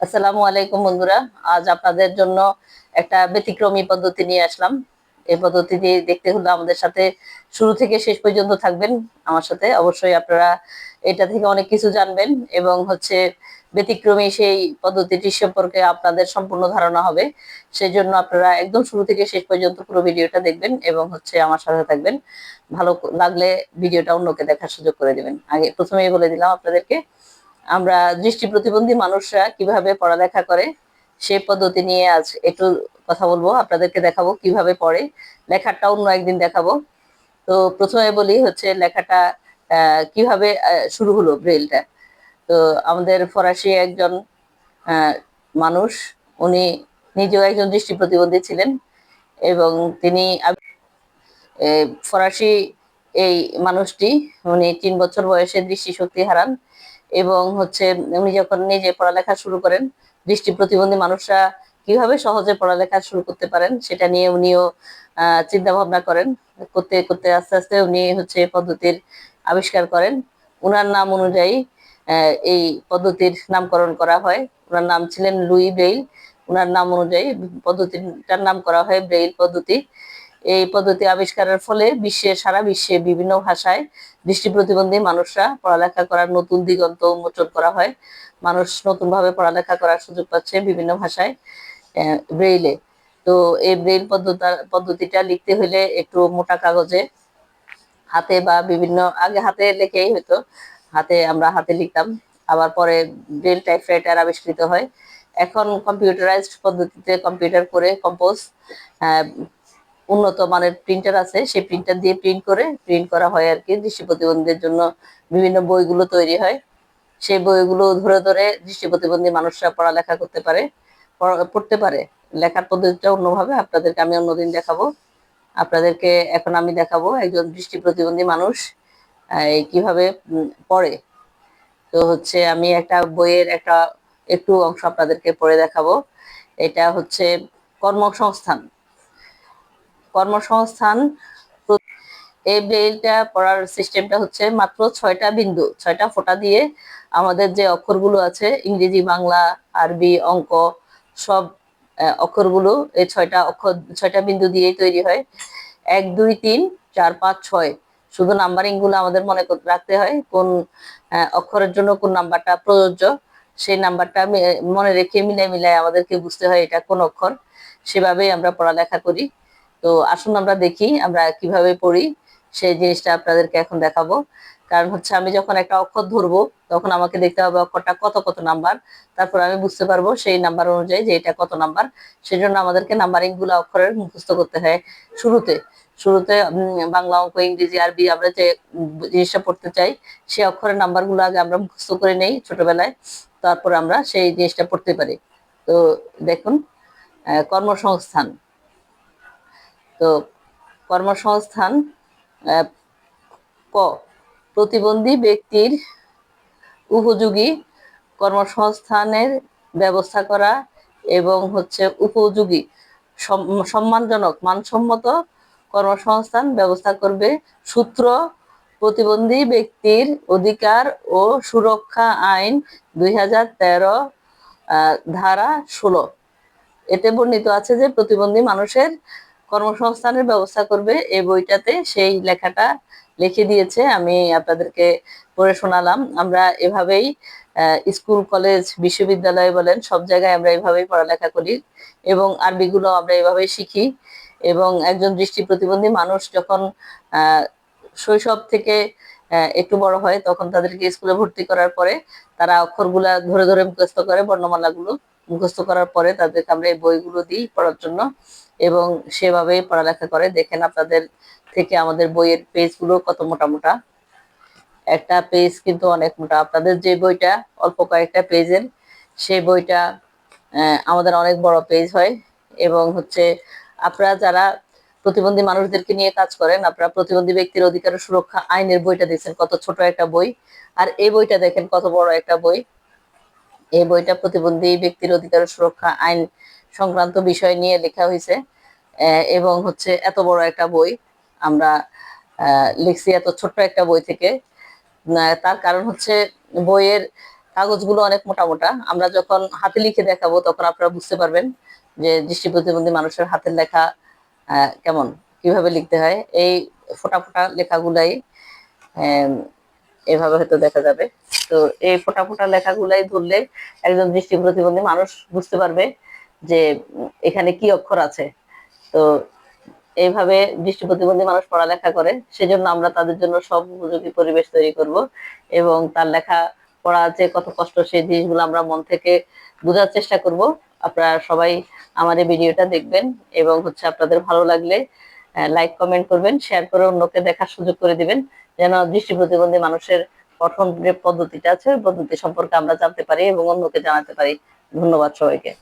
আসসালামু আলাইকুম বন্ধুরা। আজ আপনাদের জন্য একটা ব্যতিক্রমী পদ্ধতি নিয়ে আসলাম। এই পদ্ধতিটি দেখতে হলে আমাদের সাথে শুরু থেকে শেষ পর্যন্ত থাকবেন আমার সাথে। অবশ্যই আপনারা এটা থেকে অনেক কিছু জানবেন এবং হচ্ছে ব্যতিক্রমী সেই পদ্ধতিটি সম্পর্কে আপনাদের সম্পূর্ণ ধারণা হবে। সেই জন্য আপনারা একদম শুরু থেকে শেষ পর্যন্ত পুরো ভিডিওটা দেখবেন এবং হচ্ছে আমার সাথে থাকবেন। ভালো লাগলে ভিডিওটা অন্যকে দেখার সুযোগ করে দেবেন। আগে প্রথমেই বলে দিলাম আপনাদেরকে আমরা দৃষ্টি প্রতিবন্ধী মানুষরা কীভাবে পড়ালেখা করে, সেই পদ্ধতি নিয়ে আজ একটু কথা বলব, আপনাদেরকে দেখাবো কীভাবে পড়ে লেখাটা অন্য একদিন দেখাবো। তো প্রথমে বলি হচ্ছে লেখাটা কীভাবে শুরু হলো ব্রেলটা তো আমাদের ফরাসি একজন মানুষ, উনি নিজেও একজন দৃষ্টি প্রতিবন্ধী ছিলেন এবং তিনি ফরাসি এই মানুষটি, উনি তিন বছর বয়সে দৃষ্টিশক্তি হারান। এবং হচ্ছে উনি যখন নিজে পড়ালেখা শুরু করেন, দৃষ্টি প্রতিবন্ধী মানুষরা কীভাবে সহজে পড়ালেখা শুরু করতে পারেন সেটা নিয়ে উনিও চিন্তা ভাবনা করেন। করতে করতে আস্তে আস্তে উনি হচ্ছে পদ্ধতির আবিষ্কার করেন। উনার নাম অনুযায়ী এই পদ্ধতির নামকরণ করা হয়। ওনার নাম ছিলেন লুই ব্রেইল ওনার নাম অনুযায়ী পদ্ধতিটার নাম করা হয় ব্রেইল পদ্ধতি। এই পদ্ধতি আবিষ্কারের ফলে বিশ্বের সারা বিশ্বে বিভিন্ন ভাষায় দৃষ্টি প্রতিবন্ধী মানুষরা পড়ালেখা করার নতুন দিগন্ত উন্মোচন করা হয়। মানুষ নতুন ভাবে পড়ালেখা করার সুযোগ পাচ্ছে বিভিন্ন ভাষায় ব্রেইলে তো এই ব্রেইল পদ্ধতি, পদ্ধতিটা লিখতে হলে একটু মোটা কাগজে, হাতে বা বিভিন্ন, আগে হাতে লেখেই হতো, হাতে আমরা হাতে লিখতাম। আবার পরে ব্রেল টাইপরাইটার আবিষ্কৃত হয়। এখন কম্পিউটারাইজড পদ্ধতিতে কম্পিউটার করে কম্পোজ উন্নত মানের প্রিন্টার আছে, সেই প্রিন্টার দিয়ে প্রিন্ট করে প্রিন্ট করা হয় আর কি দৃষ্টি প্রতিবন্ধীদের জন্য বিভিন্ন বইগুলো তৈরি হয়। সেই বইগুলো ধরে ধরে দৃষ্টি প্রতিবন্ধী মানুষরা পড়ালেখা করতে পারে, পড়া- পড়তে পারে। লেখার পদ্ধতিটা অন্যভাবে, আপনাদেরকে আমি অন্যদিন দেখাবো। আপনাদেরকে এখন আমি দেখাবো একজন দৃষ্টি প্রতিবন্ধী মানুষ কীভাবে পড়ে। তো হচ্ছে আমি একটা বইয়ের একটা, একটু অংশ আপনাদেরকে পড়ে দেখাবো। এটা হচ্ছে কর্মসংস্থান। কর্মসংস্থান এই ব্রেইলটা পড়ার সিস্টেমটা হচ্ছে মাত্র ছয়টা বিন্দু, ছয়টা ফোঁটা দিয়ে আমাদের যে অক্ষরগুলো আছে, ইংরেজি, বাংলা, আরবি, অঙ্ক, সব অক্ষরগুলো এই ছয়টা অক্ষর, ছয়টা বিন্দু দিয়েই তৈরি হয়। এক, দুই, তিন, চার, পাঁচ, ছয়। শুধু নাম্বারিংগুলো আমাদের মনে রাখতে হয়, কোন অক্ষরের জন্য কোন নাম্বারটা প্রযোজ্য, সেই নাম্বারটা মনে রেখে মিলাই মিলাই আমাদেরকে বুঝতে হয় এটা কোন অক্ষর। সেভাবেই আমরা পড়ালেখা করি। তো আসুন আমরা দেখি, আমরা কীভাবে পড়ি সেই জিনিসটা আপনাদেরকে এখন দেখাবো। কারণ হচ্ছে আমি যখন একটা অক্ষর ধরবো, তখন আমাকে দেখতে হবে অক্ষরটা কত কত নাম্বার। তারপর আমি বুঝতে পারব সেই নাম্বার অনুযায়ী যে এটা কত নাম্বার। সেজন্য আমাদেরকে নাম্বারিংগুলো অক্ষরের মুখস্থ করতে হয় শুরুতে। শুরুতে বাংলা অঙ্ক, ইংরেজি, আরবি আমরা যে জিনিসটা পড়তে চাই, সেই অক্ষরের নাম্বারগুলো আগে আমরা মুখস্থ করে নেই ছোটবেলায়। তারপর আমরা সেই জিনিসটা পড়তে পারি। তো দেখুন কর্মসংস্থান। তো কর্মসংস্থান ক, প্রতিবন্ধী ব্যক্তির উপযোগী কর্মসংস্থানের ব্যবস্থা করা এবং হচ্ছে উপযোগী, সম- সম্মানজনক, মানসম্মত কর্মসংস্থান ব্যবস্থা করবে। সূত্র, প্রতিবন্ধী ব্যক্তির অধিকার ও সুরক্ষা আইন দুই হাজার তেরো ধারা ষোলো। এতে বর্ণিত আছে যে প্রতিবন্ধী মানুষের কর্মসংস্থানের ব্যবস্থা করবে এই বইটাতে। সেই লেখাটা লিখে দিয়েছে। আমি আপনাদেরকে পড়ে শোনালাম। আমরা এভাবেই স্কুল, কলেজ, বিশ্ববিদ্যালয় বলেন, সব জায়গায় আমরা এভাবেই পড়ালেখা করি এবং আরবিগুলো আমরা এভাবেই শিখি এবং একজন দৃষ্টি প্রতিবন্ধী মানুষ যখন শৈশব থেকে একটু বড় হয় তখন তাদেরকে স্কুলে ভর্তি করার পরে তারা অক্ষরগুলা ধরে ধরে মুখস্থ করে, বর্ণমালাগুলো মুখস্থ করার পরে তাদেরকে আমরা এই বইগুলো দিই পড়ার জন্য। এবং সেভাবেই পড়ালেখা করে। দেখেন আপনাদের থেকে আমাদের বইয়ের পেজগুলো কত মোটা মোটা একটা পেজ কিন্তু অনেক মোটা। আপনাদের যে বইটা অল্প কয়েকটা পেজের, সেই বইটা আমাদের অনেক বড় পেজ হয় এবং হচ্ছে আপনারা যারা প্রতিবন্ধী মানুষদেরকে নিয়ে কাজ করেন, আপনারা প্রতিবন্ধী ব্যক্তির অধিকার সুরক্ষা আইনের বইটা দেখছেন কত ছোট একটা বই। আর এই বইটা দেখেন কত বড় একটা বই। এই বইটা প্রতিবন্ধী ব্যক্তির অধিকার সুরক্ষা আইন সংক্রান্ত বিষয় নিয়ে লেখা হয়েছে। এবং হচ্ছে এত বড় একটা বই, আমরা লিখছি এত ছোট্ট একটা বই থেকে। তার কারণ হচ্ছে বইয়ের কাগজগুলো অনেক মোটা মোটা। আমরা যখন হাতে লিখে দেখাবো, তখন আপনারা বুঝতে পারবেন যে দৃষ্টি প্রতিবন্ধী মানুষের হাতের লেখা কেমন, কীভাবে লিখতে হয়। এই ফোটা ফোটা লেখাগুলাই এভাবে হয়তো দেখা যাবে। তো এই ফোটা ফোটা লেখাগুলাই ধরলে একজন দৃষ্টি প্রতিবন্ধী মানুষ বুঝতে পারবে যে এখানে কি অক্ষর আছে? তো এইভাবে দৃষ্টি প্রতিবন্ধী মানুষ পড়ালেখা করে, সেজন্য আমরা তাদের জন্য সব উপযোগী পরিবেশ তৈরি করব এবং তার লেখা পড়া যে কত কষ্ট, সেই জিনিসগুলো আমরা মন থেকে বোঝার চেষ্টা করব। আপনারা সবাই আমার এই ভিডিওটা দেখবেন এবং হচ্ছে আপনাদের ভালো লাগলে লাইক কমেন্ট করবেন শেয়ার করে অন্যকে দেখার সুযোগ করে দিবেন, যেন দৃষ্টি প্রতিবন্ধী মানুষের পঠন যে পদ্ধতিটা আছে পদ্ধতি সম্পর্কে আমরা জানতে পারি এবং অন্যকে জানাতে পারি। ধন্যবাদ সবাইকে।